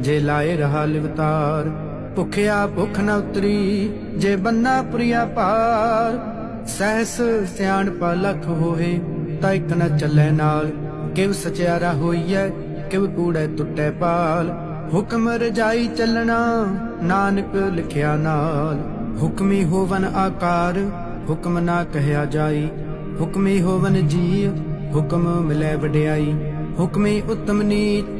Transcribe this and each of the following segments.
ਜੇ ਲਾਏ ਰਹਾ ਲਿਵਤਾਰ, ਭੁਖਿਆ ਭੁਖ ਨ ਉਤਰੀ, ਜੇ ਬੰਨਾ ਪ੍ਰਿਆ ਪਾਰ। ਸਹਿਸ ਸਿਆਣ ਪਾ ਲਖ ਹੋਏ, ਤਾਂ ਇੱਕ ਨ ਚੱਲੇ ਨਾਲ। ਕਿਵ ਸਚਿਆਰਾ ਹੋਈਐ ਕਿਵ ਕੂੜੈ ਟੁੱਟੈ ਪਾਲ। ਹੁਕਮ ਰਜਾਈ ਚੱਲਣਾ, ਨਾਨਕ ਲਿਖਿਆ ਨਾਲ। ਹੁਕਮੀ ਹੋਵਨ ਆਕਾਰ, ਹੁਕਮ ਨਾ ਕਹਿਆ ਜਾਈ। ਹੁਕਮੀ ਹੋਵਨ ਜੀ ਹੁਕਮ ਮਿਲੇ ਵਡਿਆਈ। ਹੁਕਮੀ ਉਤਮ ਨੀਤ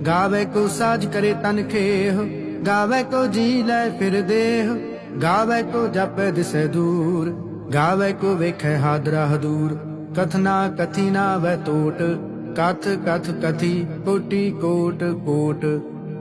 ਗਾਵੇ ਕੋ ਸਾਜ ਕਰੇ ਤਨ ਖੇਹ, ਗਾਵੇ ਕੋ ਜੀ ਲੈ ਫਿਰ ਦੇਹ, ਗਾਵੇ ਕੋ ਜਪੈ ਦਿਸੈ ਦੂਰ, ਗਾਵੇ ਕੋ ਵੇਖੈ ਹਾਦਰਾ ਹਦੂਰ। ਕਥਨਾ ਕਥੀ ਨਾ ਵੈ ਟੋਟ ਕਥ ਕਥ ਕਥੀ ਕੋਟੀ ਕੋਟ ਕੋਟ।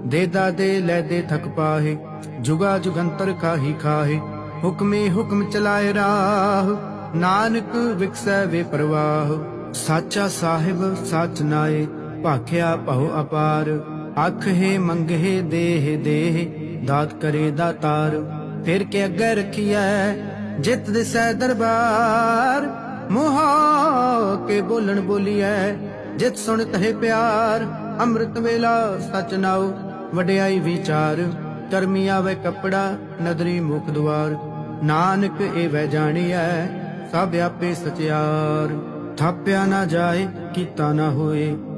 ਦੇਦਾ ਦੇ ਲੈ ਦੇ ਥਕ ਪਾਹੇ, ਜੁਗਾ ਜੁਗੰਤਰ ਕਾਹੀ ਖਾਹੇ। ਹੁਕਮੇ ਹੁਕਮ ਚਲਾਏ ਰਾਹ, ਨਾਨਕ ਵਿਕਸੈ ਵੇ ਪ੍ਰਵਾਹ। ਸਾਚਾ ਸਾਹਿਬ ਸਚ ਨਾਏ ਭਾਖਿਆ ਭਉ ਅਪਾਰ। ਅੱਖ ਹੈ ਮੰਗਹਿ ਦੇਹ ਦੇਹ, ਦਾਤ ਕਰੇ ਦਾਤਾਰ ਫਿਰ ਕੇ ਅੱਗੇ ਰਖੀਐ, ਜਿਤ ਦਿਸੈ ਦਰਬਾਰ। ਮੋਹ ਕੇ ਬੋਲਣ ਬੋਲੀਐ, ਜਿਤ ਸੁਣ ਤਹਿ ਪਿਆਰ। ਅੰਮ੍ਰਿਤ ਵੇਲਾ ਸਚ ਨਾਉ, ਵਡਿਆਈ ਵਿਚਾਰ। ਕਰਮੀ ਆਵੇ ਕਪੜਾ, ਨਦਰੀ ਮੁਖ ਦੁਆਰ। ਨਾਨਕ ਇਹ ਵੈ ਜਾਣੀਐ, ਸਭ ਆਪੇ ਸਚਿਆਰ। ਥਾਪਿਆ ਨਾ ਜਾਏ, ਕੀਤਾ ਨਾ ਹੋਏ।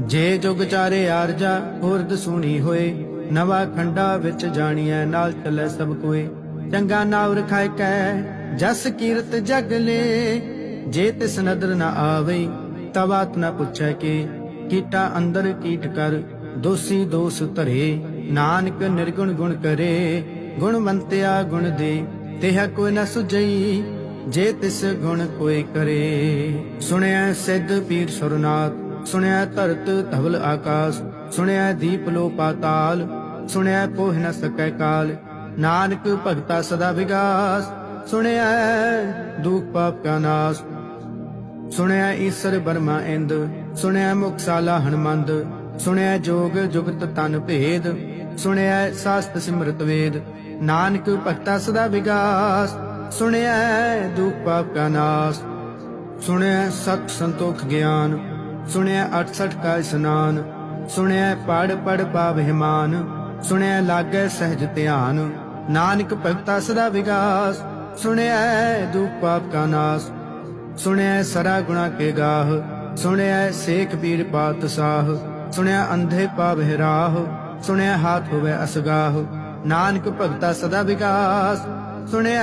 ਜੇ ਜੁਗ ਚਾਰੇ ਆਰਜਾ ਹੁਰਦ ਸੁਣੀ ਹੋਏ, ਨਵਾ ਖੰਡਾ ਵਿੱਚ ਜਾਣੀਐ, ਨਾਲ ਚੱਲੇ ਸਭ ਕੋਏ। ਚੰਗਾ ਨਾਮ ਰਖਾਇ ਕੈ, ਜਸ ਕੀਰਤ ਜਗ ਲੇ। ਜੇ ਤਿਸ ਨਦਰ ਨਾ ਆਵੇ ਤਵਾਤ ਨਾ ਪੁੱਛੈ ਕੇ। ਕੀਟਾ ਅੰਦਰ ਕੀਟ ਕਰ, ਦੋਸੀ ਦੋਸ ਧਰੇ। ਨਾਨਕ ਨਿਰਗੁਣ ਗੁਣ ਕਰੇ ਗੁਣਵੰਤਿਆ ਗੁਣ ਦੇ। ਤਿਹ ਕੋਈ ਨਾ ਸੁਝਈ, ਜੇ ਤਿਸ ਗੁਣ ਕੋਈ ਕਰੇ। ਸੁਣਿਆ ਸਿੱਧ ਪੀਰ ਸੁਰਨਾਥ ਸੁਣਿਆ ਧਰਤ ਧਵਲ ਆਕਾਸ, ਸੁਣਿਆ ਦੀਪ ਲੋ ਪਾਤਾਲ ਸੁਣਿਆ ਕੋਹ ਨ ਸਕੈ ਕਾਲ, ਨਾਨਕ ਭਗਤਾ ਸਦਾ ਵਿਗਾਸ, ਸੁਣਿਆ ਦੁਖ ਪਾਪ ਕਾ ਨਾਸ। ਸੁਣਿਆ ਈਸ਼ਰ ਬਰਮਾ ਇੰਦ, ਸੁਣਿਆ ਮੁਕਸਾਲਾ ਹਨਮੰਦ, ਸੁਣਿਆ ਜੋਗ ਜੁਗਤ ਤਨ ਭੇਦ, ਸੁਣਿਆ ਸਾਸਤ ਸਿਮਰਤ ਵੇਦ, ਨਾਨਕ ਭਗਤਾ ਸਦਾ ਵਿਗਾਸ, ਸੁਣਿਆ ਦੁਖ ਪਾਪ ਕਾ ਨਾਸ। ਸੁਣਿਆ ਸਤ ਸੰਤੋਖ ਗਿਆਨ ਸੁਣਿਆ 68 ਕਾ ਇਸਨਾਨ, ਸੁਣਿਆ ਪੜ ਪੜ ਪਾਵ ਹਿਮਾਨ, ਸੁਣਿਆ ਲਾਗੈ ਸਹਿਜ ਧਿਆਨ, ਨਾਨਕ ਭਗਤਾ ਸਦਾ ਵਿਗਾਸ, ਸੁਣਿਆ ਦੁਖ ਪਾਪ ਕਾ ਨਾਸ, ਸੁਣਿਆ ਸਰਾ ਗੁਣਾ ਕੇ ਗਾਹ, ਸੁਣਿਆ ਸੇਖ ਪੀਰ ਪਾਤ ਸਾਹ ਸੁਣਿਆ ਅੰਧੇ ਪਾਵ ਰਾਹ, ਸੁਣਿਆ ਹਾਥ ਹੋਵੇ ਅਸਗਾਹ, ਨਾਨਕ ਭਗਤਾ ਸਦਾ ਵਿਕਾਸ ਸੁਣਿਆ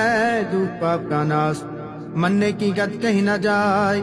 ਦੁਖ ਪਾਪ ਕਾ ਨਾਸ, ਮੰਨੇ ਕੀ ਗਤ ਕਹੀ ਨਾ ਜਾਏ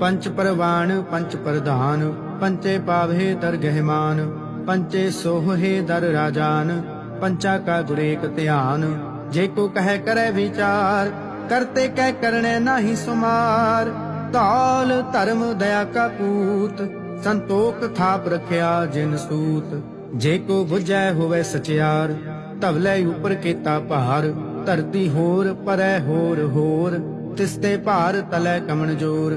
ਪੰਚ ਪਰਵਾਨ ਪੰਚ ਪ੍ਰਧਾਨ, ਪੰਚੇ ਪਾਵਹਿ ਦਰ ਗਹਿਮਾਨ, ਪੰਚੇ ਸੋਹੇ ਦਰ ਰਾਜਾਨ, ਪੰਚਾ ਕਾ ਗੁਰੇਕ ਧਿਆਨ, ਜੇ ਕੋ ਕਹਿ ਕਰੈ ਵਿਚਾਰ, ਕਰਤੇ ਕਹਿ ਕਰਨੇ ਨਾਹੀ ਸੁਮਾਰ। ਧਾਲ ਧਰਮ ਦਇਆ ਕਾ ਪੂਤ, ਸੰਤੋਖ ਥਾਪ ਰਖਿਆ ਜਿਨ ਸੂਤ। ਜੇ ਕੋ 부ਝੈ ਹੋਵੇ ਸਚਿਆਰ, ਧਵਲੇ ਉਪਰ ਕੀਤਾ ਭਾਰ, ਧਰਤੀ ਹੋਰ ਪਰੈ ਹੋਰ ਹੋਰ, ਤਿਸਤੇ ਭਾਰ ਤਲੇ ਕਮਣ ਜੋਰ।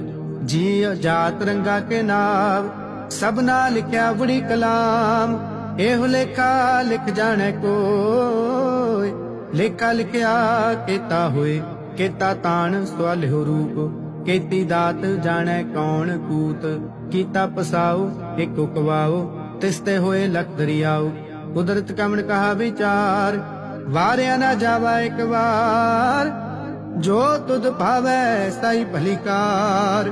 ਜੀ ਅਜਾਤ ਰੰਗਾ ਕੇ ਨਾਮ ਸਭਨਾ ਲਿਖਿਆ ਬੜੀ ਕਲਾਮ। ਇਹੋ ਲੇਖਾ ਲਿਖ ਜਾਣੈ ਕੋਈ, ਲੇਖਾ ਲਿਖਿਆ ਕੀਤਾ ਹੋਏ, ਕੀਤਾ ਤਾਣ ਸਵਾਲਿਓ ਰੂਪ। ਕੀਤੀ ਦਾਤ ਜਾਣੈ ਕੌਣ ਕੂਤ, ਕੀਤਾ ਪਸਾਉ ਇਕ ਉਕਵਾਓ ਤਿਸਤੇ ਹੋਏ ਲਖ ਦਰਿਆਓ। ਕੁਦਰਤ ਕਮਣ ਕਹਾ ਵਿਚਾਰ, ਵਾਰਿਆ ਨਾ ਜਾਵਾ ਇੱਕ ਵਾਰ। ਜੋ ਤੁਧ ਭਾਵੈ, ਸਾਈ ਭਲੀਕਾਰ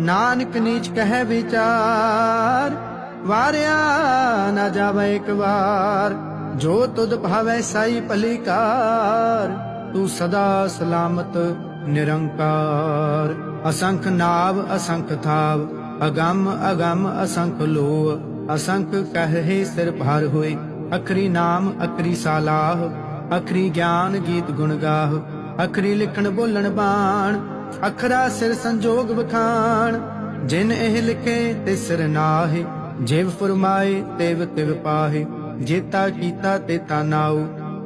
ਨਾਨਕ ਨੀਚ ਕਹਿ ਵਿਚਾਰ, ਵਾਰਿਆ ਨਾ ਜਾਵੇ ਇੱਕ ਵਾਰ, ਜੋ ਤੁਧ ਭਾਵੈ ਸਾਈ ਭਲੀਕਾਰ, ਤੂੰ ਸਦਾ ਸਲਾਮਤ ਨਿਰੰਕਾਰ। ਅਸੰਖ ਨਾਵ, ਅਸੰਖ ਥਾਵ, ਅਗੰਮ ਅਗੰਮ, ਅਸੰਖ ਲੋ ਅਸੰਖ ਕਹੇ ਸਿਰ ਭਾਰ ਹੋਏ, ਅਖਰੀ ਨਾਮ, ਅਖਰੀ ਸਾਲਾਹ, ਅਖਰੀ ਗਿਆਨ ਗੀਤ ਗੁਣ ਗਾਹ, ਅਖਰੀ ਲਿਖਣ ਬੋਲਣ ਬਾਣ ਅਖਰਾ ਸਿਰ ਸੰਜੋਗ ਵਖਾਣ, ਜਿਨ ਇਹ ਲਿਖੇ ਤੇ ਸਿਰ ਨਾਹੇ, ਜਿਵ ਫਰਮਾਏ ਤਿਵ ਤਿਵ ਪਾਹੇ, ਜੇਤਾ ਕੀਤਾ ਤੇ ਤਾ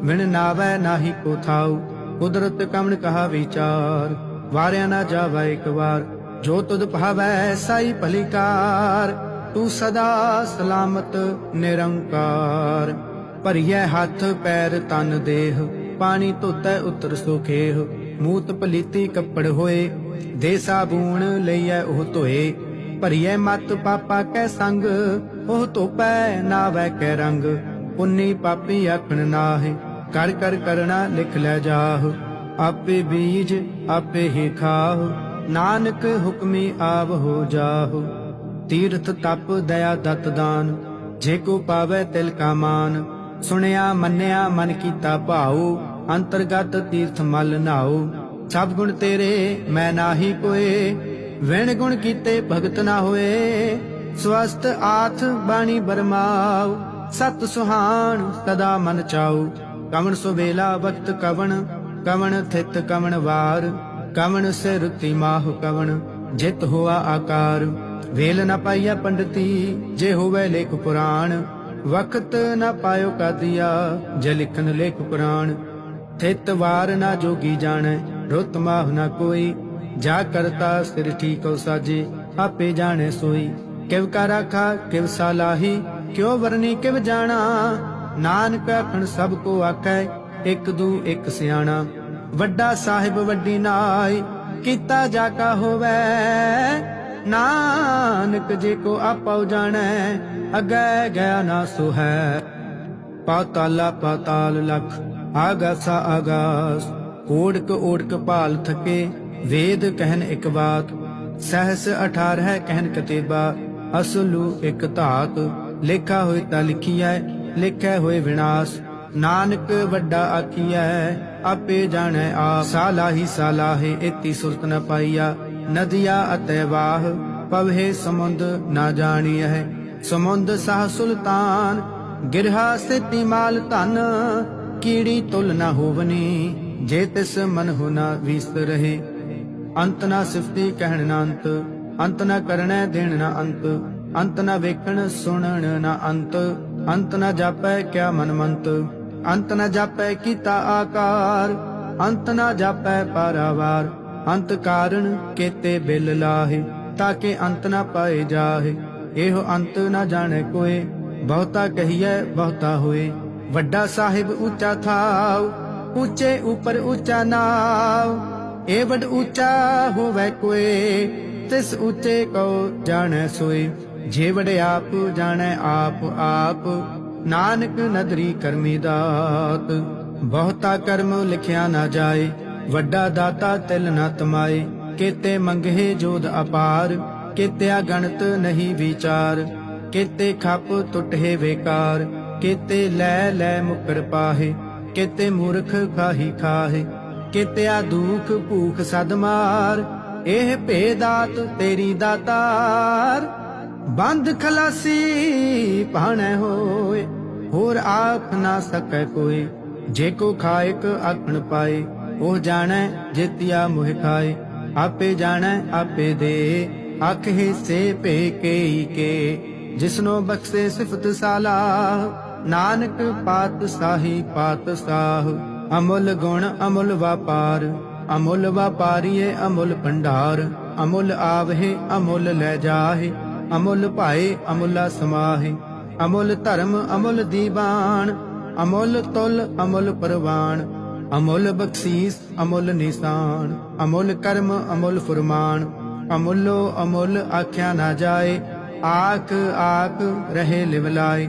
ਵਿਣ ਨਾਵੈ ਨਾਹੀ ਕੋ ਥਾਉ, ਕੁਦਰਤ ਕਮਣ ਕਹਾ ਵਿਚਾਰ, ਵਾਰਿਆ ਨਾ ਜਾਵੇ ਇੱਕ ਵਾਰ, ਜੋ ਤੁਧ ਭਾਵੈ ਸਾਈ ਭਲੀਕਾਰ, ਤੂੰ ਸਦਾ ਸਲਾਮਤ ਨਿਰੰਕਾਰ, ਭਰੀਐ ਹੱਥ ਪੈਰ ਤਨ ਦੇਹ, ਪਾਣੀ ਧੋਤੈ ਉਤਰ ਸੁਖੇਹ ਮੂਤ ਪਲੀਤੀ ਕੱਪੜ ਹੋਏ, ਦੇ ਸਾਬੂਣ ਲਈਐ ਉਹ ਧੋਏ। ਭਰੀਐ ਮਤ ਪਾਪਾ ਕੈ ਸੰਗ, ਉਹ ਧੋਪੈ ਨਾਵੈ ਕੈ ਰੰਗ। ਪੁੰਨੀ ਪਾਪੀ ਆਖਣ ਨਾਹਿ, ਕਰ ਕਰ ਕਰਣਾ ਲਿਖ ਲੈ ਜਾਹ। ਆਪੇ ਬੀਜ, ਆਪੇ ਹੀ ਖਾਹ, ਨਾਨਕ ਹੁਕਮੀ ਆਵ ਹੋ ਜਾਹ। ਤੀਰਥ ਤਪ ਦਇਆ ਦਤ ਦਾਨ, ਜੇ ਕੋ ਪਾਵੇ ਤਿਲ ਕਾ ਮਾਨ। ਸੁਣਿਆ ਮੰਨਿਆ ਮਨ ਕੀਤਾ ਭਾਉ ਅੰਤਰਗਤ ਤੀਰਥ ਮਲ ਨਾਉ ਸਭ ਗੁਣ ਤੇਰੇ, ਮੈਂ ਨਾਹੀ ਕੋਏ ਵਿਣ ਗੁਣ ਕੀਤੇ ਭਗਤ ਨਾ ਹੋਏ। ਸਵਸਤ ਆਥ ਬਾਣੀ ਬਰਮਾਉ ਸਤ ਸੁਹਾਣ ਸਦਾ ਮਨ ਚਾਉ ਕਵਣ ਸੁਵੇਲਾ ਵਕਤ ਕਵਣ ਕਵਣ ਥਿਤ ਕਵਣ ਵਾਰ। ਕਵਣ ਸੇ ਰੁਤੀ ਮਾਹ ਕਵਣ, ਜਿਤ ਹੋਆ ਆਕਾਰ। ਵੇਲ ਨਾ ਪਾਈਆ ਪੰਡਤੀ, ਜੇ ਹੋਵੇ ਲੇਖ ਪੁਰਾਣ। ਵਕਤ ਨਾ ਪਾਇਓ ਕਾਦੀਆ, ਜੇ ਲਿਖਨ ਲੇਖ ਪੁਰਾਣ। ਥਿਤ ਵਾਰ ਨਾ ਜੋਗੀ ਜਾਣੈ, ਰੁਤ ਮਾਹ ਨਾ ਕੋਈ। ਜਾ ਕਰਤਾ ਸਿਰ ਠੀਕੋ ਸਾਜੇ, ਆਪੇ ਜਾਣੈ ਸੋਈ। ਕਿਵ ਕਾ ਰਾਖਾ, ਕਿਵ ਸਾਲਾਹੀ ਕਿਉ ਵਰਨੀ ਕਿਵ ਜਾਣਾ। ਨਾਨਕ ਅਖਣ ਸਭ ਕੋ ਆਖੈ, ਇੱਕ ਦੂ ਇੱਕ ਸਿਆਣਾ। ਵੱਡਾ ਸਾਹਿਬ ਵੱਡੀ ਨਾਈ ਕੀਤਾ ਜਾ ਕਾ ਹੋਵੇ। ਨਾਨਕ ਜੇ ਕੋ ਆਪਉ ਜਾਣੈ, ਅਗੈ ਗਿਆ ਨਾ ਸੋ ਹੈ ਪਾਤਾਲਾ ਪਾਤਾਲ ਲਖ ਆਗਾਸਾ ਆਗਾਸ, ਓੜਕ ਓੜਕ ਭਾਲ ਥਕੇ, ਵੇਦ ਕਹਿਨ ਇੱਕ ਬਾਤ, ਸਹਸ 18 ਕਹਿਨ ਕਤੇਬਾ, ਅਸਲੂ ਇੱਕ ਧਾਤ, ਲੇਖਾ ਹੋਏ ਤਾਂ ਲਿਖੀਐ, ਲਿਖੈ ਹੋਏ ਵਿਨਾਸ਼, ਨਾਨਕ ਵੱਡਾ ਆਖੀਐ, ਆਪੇ ਜਾਣੈ ਆਪ, ਸਾਲਾਹੀ ਸਾਲਾਹੇ ਇਤੀ ਸੁਰਤ ਨ ਪਾਈਆ, ਨਦੀਆ ਅਤੇ ਵਾਹ, ਪਵਹਿ ਸਮੁੰਦ ਨਾ ਜਾਣੀਐ, ਸਮੁੰਦ ਸਾਹ ਸੁਲਤਾਨ, ਗਿਰਹਾ ਸਿਤੀ ਮਾਲ ਧਨ ਕੀੜੀ ਤੁਲ ਨਾ ਹੋਵਨੀ, ਜੇ ਤਿਸ ਮਨ ਨਾ ਵਿਸ ਰਹੇ। ਅੰਤ ਨਾ ਸਿਫਤੀ ਕਹਿਣ ਨਾ ਅੰਤ ਅੰਤ ਨਾ ਕਰਣੈ ਦੇਣ ਨਾ ਅੰਤ ਅੰਤ ਨਾ ਵੇਖਣ ਸੁਣਨ ਨਾ ਅੰਤ ਅੰਤ ਨਾ ਜਾਪੈ ਕਿਆ ਮਨਮੰਤ ਅੰਤ ਨਾ ਜਾਪੈ ਕੀਤਾ ਆਕਾਰ, ਅੰਤ ਨਾ ਜਾਪੈ ਪਾਰਾਵਾਰ, ਅੰਤ ਕਾਰਨ ਕੇਤੇ ਬਿਲ ਲਾਹੇ, ਤਾਕੇ ਅੰਤ ਨਾ ਪਾਏ ਜਾਹੇ। ਇਹੋ ਅੰਤ ਨਾ ਜਾਣੇ ਕੋਏ, ਬਹੁਤਾ ਕਹੀਐ ਬਹੁਤਾ ਹੋਏ। ਵੱਡਾ ਸਾਹਿਬ ਉੱਚਾ ਥਾਉ, ਉੱਚੇ ਉਪਰ ਉੱਚਾ ਨਾਉ। ਏ ਵੱਡ ਉੱਚਾ ਹੋਵੇ ਕੋਏ ਤਿਸ ਉੱਚੇ ਕੋ ਜਾਣੈ ਸੋਏ ਜੇ ਵਡ ਆਪ ਜਾਣੈ ਆਪ ਆਪ, ਨਾਨਕ ਨਦਰੀ ਕਰਮੀ ਦਾਤ। ਬਹੁਤਾ ਕਰਮ ਲਿਖਿਆ ਨਾ ਜਾਏ, ਵੱਡਾ ਦਾਤਾ ਤਿਲ ਨਾ ਤਮਾਏ। ਕੇਤੇ ਮੰਗਹਿ ਜੋਦ ਅਪਾਰ, ਕੇਤਿਆ ਗਣਤ ਨਹੀਂ ਵਿਚਾਰ। ਕੇਤੇ ਖੱਪ ਟੁੱਟੇ ਵੇਕਾਰ। ਕੇਤੇ ਲੈ ਲੈ ਮੁਕਰ ਪਾਹੇ, ਕੇਤੇ ਮੂਰਖ ਖਾਹੀ ਖਾਹੇ, ਕੇਤਿਆ ਦੁਖ ਭੂਖ ਸਦ ਮਾਰ, ਇਹ ਭੇਦਾਤ ਤੇਰੀ ਦਾਤਾਰ। ਬੰਦ ਖਲਾਸੀ ਪਾਣੈ ਹੋਏ, ਹੋਰ ਆਖ ਨਾ ਸਕੈ ਕੋਈ ਜੇ ਕੋ ਖਾਇਕ ਆਖਣ ਪਾਏ, ਉਹ ਜਾਣੈ ਜਿਤਿਆ ਮੋਹ ਖਾਏ, ਆਪੇ ਜਾਣੈ ਆਪੇ ਦੇ, ਆਖੇ ਸੇ ਭੇ ਕੇਈ ਕੇ, ਜਿਸਨੋ ਬਖਸ਼ੇ ਸਿਫਤ ਸਾਲਾ। ਨਾਨਕ ਪਾਤ ਸਾਹੀ ਪਾਤ ਸਾਹ, ਅਮੁੱਲ ਗੁਣ ਅਮੁੱਲ ਵਪਾਰ, ਅਮੁੱਲ ਵਪਾਰੀਏ ਅਮੁੱਲ ਭੰਡਾਰ, ਅਮੁੱਲ ਆਵਹਿ ਅਮੁੱਲ ਲੈ ਜਾਹੇ, ਅਮੁੱਲ ਭਾਏ ਅਮੁੱਲਾ ਸਮਾਹੇ, ਅਮੁੱਲ ਧਰਮ ਅਮੁੱਲ ਦੀਵਾਨ, ਅਮੁੱਲ ਤੁਲ ਅਮੁੱਲ ਪਰਵਾਨ, ਅਮੁੱਲ ਬਖਸ਼ੀਸ ਅਮੁੱਲ ਨਿਸ਼ਾਨ, ਅਮੁੱਲ ਕਰਮ ਅਮੁੱਲ ਫਰਮਾਨ, ਅਮੁੱਲੋ ਅਮੁੱਲ ਆਖਿਆ ਨਾ ਜਾਏ, ਆਖ ਆਖ ਰਹੇ ਲਿਵਲਾਏ।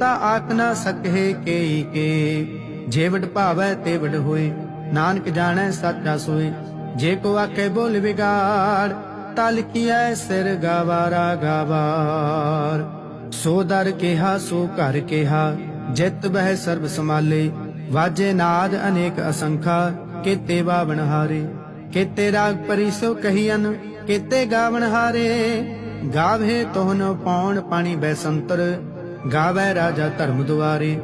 ਤਾ ਆਖ ਨਾ ਸਕਹਿ ਕੇਈ ਕੇ। ਜੇ ਭਾਵੈ ਤੇ ਹੋਏ, ਨਾਨਕ ਜਾਣੈ ਸਾਚਾ ਸੋਏ। ਜੇ ਕੋ ਆਖੇ ਬੋਲ ਵਿਗਾੜ, ਤਲ ਕੀਐ ਸਿਰ ਗਵਾਰਾ ਗਵਾਰ। ਸੋ ਦਰ ਕਿਹਾ, ਸੋ ਘਰ ਕਿਹਾ, ਜਿਤ ਬਹਿ ਸਰਬ ਸਮਾਲੇ ਵਾਜੇ ਨਾਦ ਅਨੇਕ ਅਸੰਖਾ, ਕੀਤੇ ਬਾਵਣ ਹਾਰੇ। ਕੀਤੇ ਰਾਗ ਪਰੀ ਸੋ ਕਹੀਨ ਕੀਤੇ ਗਾਵਣ ਹਾਰੇ। ਗਾਵੇ ਤੋਹਨ ਪਾਉਣ ਪਾਣੀ ਬੈਸੰਤਰ ਗਾਵੇ ਰਾਜਾ ਧਰਮ ਦੁਆਰੇ,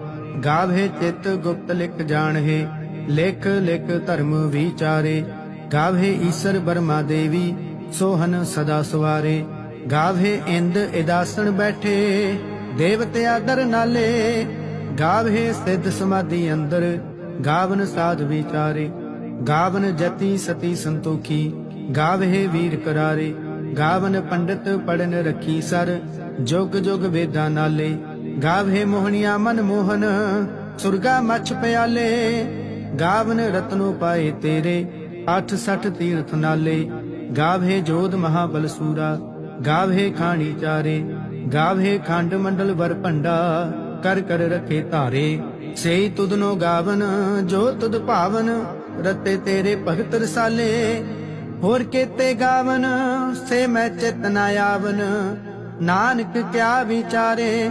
ਗਾਵੇ ਚਿਤ ਗੁਪਤ ਲਿਖ ਜਾਣਹਿ, ਲਿਖ ਲਿਖ ਧਰਮ ਵਿਚਾਰੇ, ਗਾਵੇ ਈਸ਼ਰ ਬਰਮਾ ਦੇਵੀ, ਸੋਹਨ ਸਦਾ ਸਵਾਰੇ, ਗਾਵੇ ਇੰਦ ਇਦਾਸਣ ਬੈਠੇ, ਦੇਵਤੇ ਆਦਰ ਨਾਲੇ, ਗਾਵੇ ਸਿੱਧ ਸਮਾਧੀ ਅੰਦਰ, ਗਾਵਨ ਸਾਧ ਵਿਚਾਰੇ, ਗਾਵਨ ਜਤੀ ਸਤੀ ਸੰਤੋਖੀ, ਗਾਵੇ ਵੀਰ ਕਰਾਰੇ, ਗਾਵਨ ਪੰਡਤ ਪੜਨ ਰੱਖੀ ਸਰ, ਜੁਗ ਜੁਗ ਵੇਦਾਂ ਨਾਲੇ ਗਾਵੇ ਮੋਹਣੀਆਂ ਮਨ ਮੋਹਨ, ਸੁਰਗਾ ਮੱਛ ਪਿਆਲੇ। ਗਾਵਨ ਰਤਨੋ ਪਾਏ ਤੇਰੇ 86 ਤੀਰਥ ਨਾਲੇ। ਗਾਵੇ ਜੋਧ ਮਹਾਬਲ ਸੂਰਾ, ਗਾਵੇ ਖਾਣੀ ਚਾਰੇ। ਗਾਵੇ ਖੰਡ ਮੰਡਲ ਵਰ ਭੰਡਾ, ਕਰ ਕਰ ਰਖੇ ਧਾਰੇ। ਸੇਈ ਤੁਧਨੋ ਗਾਵਨ, ਜੋ ਤੁਦ ਭਾਵਨ, ਰਤੇ ਤੇਰੇ ਭਗਤ ਰਸਾਲੇ। ਹੋਰ ਕੀਤੇ ਗਾਵਨ, ਸੇ ਮੈਂ ਚਿਤ ਨਾ ਆਵਨ। ਨਾਨਕ ਕਿਆ ਵਿਚਾਰੇ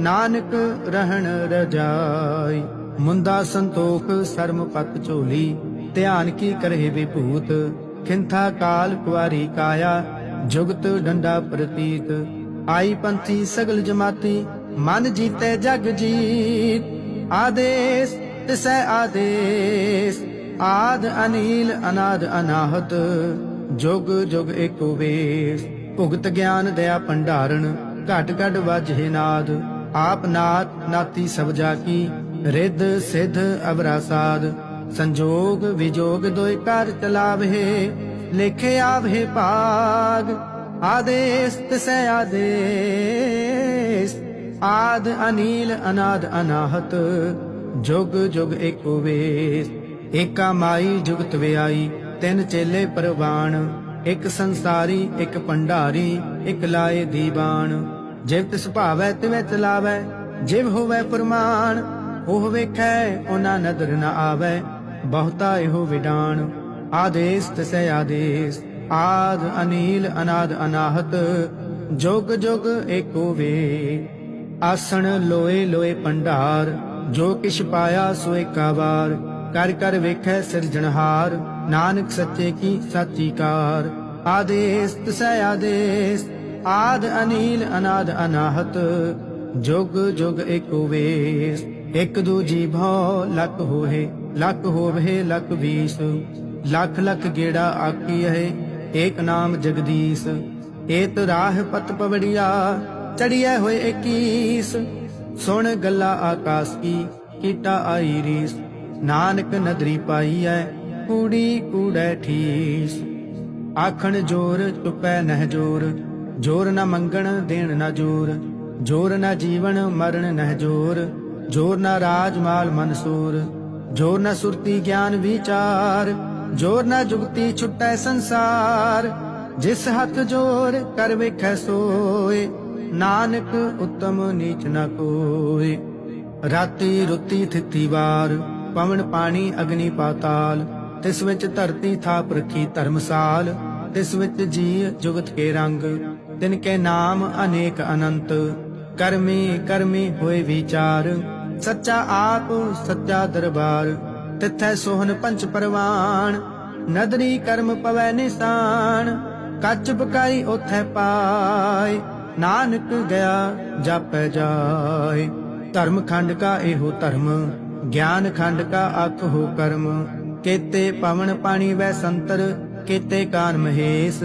ਨਾਨਕ ਰਹਿਣ ਰਜਾਈ ਮੁੰਦਾ ਸੰਤੋਖ ਸਰਮ ਪਤ ਝੋਲੀ, ਧਿਆਨ ਕੀ ਕਰੇ ਵਿਭੂਤ, ਖਿੰਥਾ ਕਾਲ ਕੁਵਾਰੀ ਕਾਇਆ, ਜੁਗਤ ਡੰਡਾ ਪ੍ਰਤੀਤ। ਆਈ ਪੰਥੀ ਸਗਲ ਜਮਾਤੀ, ਮਨ ਜੀਤੇ ਜਗ ਜੀਤ। ਆਦੇਸ, ਤਿਸੈ ਆਦੇਸ, ਆਦ ਅਨੀਲ, ਅਨਾਦ ਅਨਾਹਤ, ਜੁਗ ਜੁਗ ਏਕੋ ਵੇਸ। ਭੁਗਤ ਗਿਆਨ ਦਇਆ ਭੰਡਾਰਨ ਘਟ ਘਟ ਵਾਜੇ ਨਾਦ। ਆਪ ਨਾਥ ਨਾਤੀ ਸਭ ਜਾ ਕੀ ਰਿੱਧ ਸਿੱਧ ਅਬਰਾ ਸੰਜੋਗ ਵਿਜੋਗ ਦੋਇ ਕਰ ਚਲਾਵੇ ਲੇਖੇ ਆਵੇ ਭਾਗ। ਆਦੇਸ ਤਿਸੈ ਆਦੇਸ, ਆਦ ਅਨੀਲ ਅਨਾਦ ਅਨਾਹਤ, ਜੁਗ ਜੁਗ ਏਕੋ ਵੇਸ। ਏਕਾ ਮਾਈ ਜੁਗਤ ਵਿਆਈ, ਤਿੰਨ ਚੇਲੇ ਪਰਵਾਣ। ਇੱਕ ਸੰਸਾਰੀ, ਇੱਕ ਭੰਡਾਰੀ, ਇੱਕ ਲਾਏ ਦੀਵਾਨ। ਜਿਵ ਤਿਸ ਭਾਵੈ ਤਿਵੇਂ ਚਲਾਵੈ, ਜਿਵ ਹੋਵੇ ਫਰਮਾਨ ਉਹ ਵੇਖੈ, ਉਹਨਾਂ ਨਦਰ ਨ ਆਵੈ, ਬਹੁਤਾ ਇਹੋ ਵਿਡਾਨ ਆਦੇਸ ਤਿਸੈ ਆਦੇਸ, ਆਦ ਅਨੀਲ ਅਨਾਦ ਅਨਾਹਤ, ਜੋਗ ਜੁਗ ਏਕੋ ਵੇ। ਆਸਣ ਲੋਏ ਲੋਏ ਭੰਡਾਰ ਜੋ ਕਿਛ ਪਾਇਆ ਸੋ ਏਕਾ ਕਰ ਕਰ ਵੇਖੈ ਸਿਰਜਣਹਾਰ ਨਾਨਕ ਸੱਚੇ ਕੀ ਸਾਚੀ ਕਾਰ। ਆਦੇਸ ਤਸੈ ਆਦੇਸ ਆਦ ਅਨੀਲ ਅਨਾਦ ਅਨਾਹਤ, ਜੁਗ ਜੁਗ ਏਕੋ ਵੇਸ। ਇਕ ਦੂਜੀ ਭਉ ਲਖ ਹੋਏ ਲਖ ਹੋਵੇ ਲਕ ਵੀਸ। ਲੱਖ ਲੱਖ ਗੇੜਾ ਆਕੀ ਹੈ ਏਕ ਨਾਮ ਜਗਦੀਸ਼। ਏਤ ਰਾਹ ਪਤ ਪਵੜਿਆ, ਚੜਿਐ ਹੋਏ 21 ਸੁਣ ਗੱਲਾ ਆਕਾਸ ਕੀ, ਕੀਟਾ ਆਈ ਰੀਸ। ਨਾਨਕ ਨਦਰੀ ਪਾਈ ਐ ਕੂੜੀ ਕੂੜੈ ਠੀਸ। ਆਖਣ ਜੋਰ, ਚੁਪੈ ਨਹਿ ਜੋਰ। ਜੋਰ ਨਾ ਮੰਗਣ, ਦੇਣ ਨਾ ਜੋਰ। ਜੋਰ ਨਾ ਜੀਵਨ, ਮਰਨ ਨਹਿ ਜੋਰ। ਜੋਰ ਨਾ ਰਾਜ, ਮਾਲ, ਮਨਸੂਰ। ਜੋਰ ਨਾ ਸੁਰਤੀ, ਗਿਆਨ, ਵਿਚਾਰ। ਜੋਰ ਨਾ ਜੁਗਤੀ, ਛੁਟੈ ਸੰਸਾਰ। ਜਿਸ ਹੱਥ ਜੋਰ, ਕਰ ਵੇਖੈ ਸੋਏ। ਨਾਨਕ ਉਤਮ ਨੀਚ ਨਾ ਕੋਈ ਰਾਤੀ ਰੁੱਤੀ ਥਿੱਤੀ ਵਾਰ। ਪਵਨ ਪਾਣੀ, ਅਗਨੀ ਪਾਤਾਲ। ਤਿਸ ਵਿੱਚ ਧਰਤੀ ਥਾਪ ਰੱਖੀ ਧਰਮਸਾਲ। ਤਿਸ ਵਿੱਚ ਜੀ ਜੁਗਤ ਕੇ ਰੰਗ। ਤਿਨ ਕੇ ਨਾਮ ਅਨੇਕ ਅਨੰਤ, ਕਰਮੀ ਕਰਮੀ ਹੋਏ ਵਿਚਾਰ। ਸੱਚਾ ਆਪ, ਸੱਚਾ ਦਰਬਾਰ, ਤਿਥੈ ਸੋਹਨ ਪੰਚ ਪਰਵਾਨ ਨਦਰੀ ਕਰਮ ਪਵੈ ਨਿਸ਼ਾਨ, ਕੱਚ ਬਕਾਈ ਉਥੈ ਪਾਏ। ਨਾਨਕ ਗਿਆ, ਜਾਪੈ ਜਾਏ। ਧਰਮ ਖੰਡ ਕਾ ਇਹੋ ਧਰਮ, ਗਿਆਨ ਖੰਡ ਕਾ ਅਖ ਹੋ ਕਰਮ। ਕੇਤੇ ਪਵਨ ਪਾਣੀ ਵੈ ਸੰਤਰ, ਕੇਤੇ ਕਾਨ ਮਹੇਸ਼।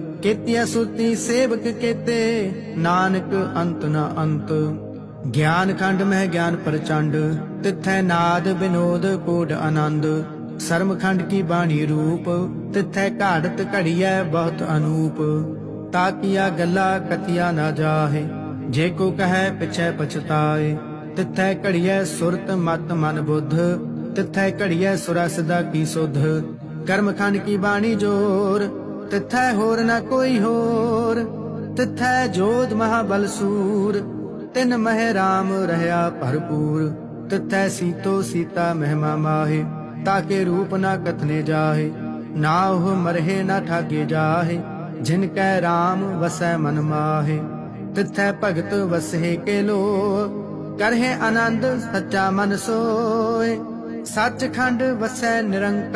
ਕੇਤੀਆ ਸੁਤੀ ਸੇਵਕ ਕੇਤੇ, ਨਾਨਕ ਅੰਤ ਨਾ ਅੰਤ। ਗਿਆਨ ਖੰਡ ਮਹਿ ਗਿਆਨ ਪ੍ਰਚੰਡ, ਤਿਥੈ ਨਾਦ ਬਿਨੋਦ ਕੋਟ ਆਨੰਦ। ਸਰਮ ਖੰਡ ਕੀ ਬਾਣੀ ਰੂਪ, ਤਿਥੈ ਘਾੜਤ ਘੜੀਐ ਬਹੁਤ ਅਨੂਪ। ਤਾਕੀਆ ਗੱਲਾ ਕਤਿਆ ਨਾ ਜਾਹੇ, ਜੇ ਕੋ ਕਹੈ ਪਿਛੈ ਪਛਤਾਏ। ਤਿਥੈ ਘੜੀਐ ਸੁਰਤ ਮਤ ਮਨ ਬੁੱਧ, ਤਿਥੈ ਘੜੀਐ ਸੁਰਸ ਦਾ ਕੀ ਸੁਧ। ਕਰਮ ਖੰਡ ਕੀ ਬਾਣੀ ਜੋਰ ਤਿਥੈ ਹੋਰ ਨਾ ਕੋਈ ਹੋਰ, ਤਿਥੈ ਜੋਧ ਮਹਾਬਲ ਸੂਰ, ਤਿਨ ਮਹਿ ਰਾਮ ਰਹਾ ਭਰਪੂਰ, ਤਿਥੈ ਸੀਤੋ ਸੀਤਾ ਮਹਿਮਾ ਮਾਹੇ, ਤਾਕੇ ਰੂਪ ਨਾ ਕਥਨੇ ਜਾਹੇ, ਨਾ ਉਹ ਮਰਹੇ ਨਾ ਠਾਗੇ ਜਾਹੇ, ਜਿਨ ਕੈ ਰਾਮ ਵਸੈ ਮਨ ਮਾਹੇ, ਤਿਥੈ ਭਗਤ ਵਸਹਿ ਕੇ ਲੋ ਕਰਹਿ ਆਨੰਦ ਸੱਚਾ ਮਨ ਸੋਏ ਸੱਚਖੰਡ ਵਸੈ ਨਿਰੰਕਾਰ।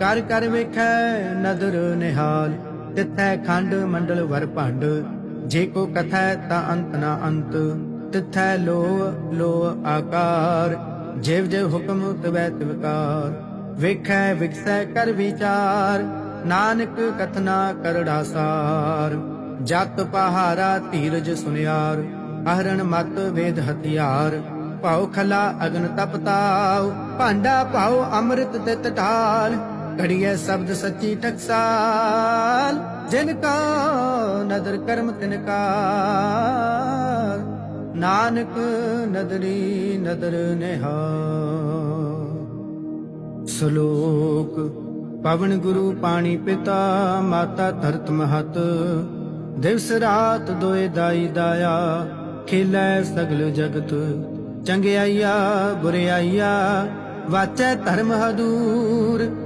ਕਰ ਕਰ ਵੇਖੈ ਨਦਰ ਨਿਹਾਲ, ਤਿਥੈ ਖੰਡ ਮੰਡਲ ਵਰ ਭੰਡ। ਜੇ ਕੋ ਕਥੈ ਤਾ ਅੰਤ ਨਾ ਅੰਤ, ਤਿਥੈ ਲੋ ਲੋ ਆਕਾਰ। ਜਿਵ ਜਿਵ ਹੁਕਮ ਤਵੈ ਤਿਵਕਾਰ ਵੇਖੈ ਵਿਖਸੈ ਕਰ ਵਿਚਾਰ। ਨਾਨਕ ਕਥਨਾ ਕਰੜਾ ਸਾਰ, ਜਤ ਪਹਾਰਾ ਧੀਰਜ ਸੁਨਿਆਰ। ਅਹਰਣ ਮਤ ਵੇਦ ਹਥਿਆਰ, ਭਾਉ ਖਲਾ ਅਗਨ ਤਪਤਾਉ ਭਾਂਡਾ ਭਾਉ ਅੰਮ੍ਰਿਤ ਤੇ ਟਟਾਲ ਘੜੀਏ ਸ਼ਬਦ ਸੱਚੀ ਟਕਸਾਲ, ਜਿਨ ਕਾ ਨਦਰ ਕਰਮ ਤਿਨ ਕਾ ਨਾਨਕ ਨਦਰੀ ਨਦਰ ਨਿਹਾਲ। ਸ਼ਲੋਕ, ਪਵਨ ਗੁਰੂ ਪਾਣੀ ਪਿਤਾ, ਮਾਤਾ ਧਰਤ ਮਹਤ। ਦਿਵਸ ਰਾਤ ਦੋਏ ਦਾਈ ਦਾਇਆ, ਖੇਲੇ ਸਗਲ ਜਗਤ। ਚੰਗਿਆਈਆ ਬੁਰਿਆਈਆ ਵਾਚੈ ਧਰਮ ਹਦੂਰ।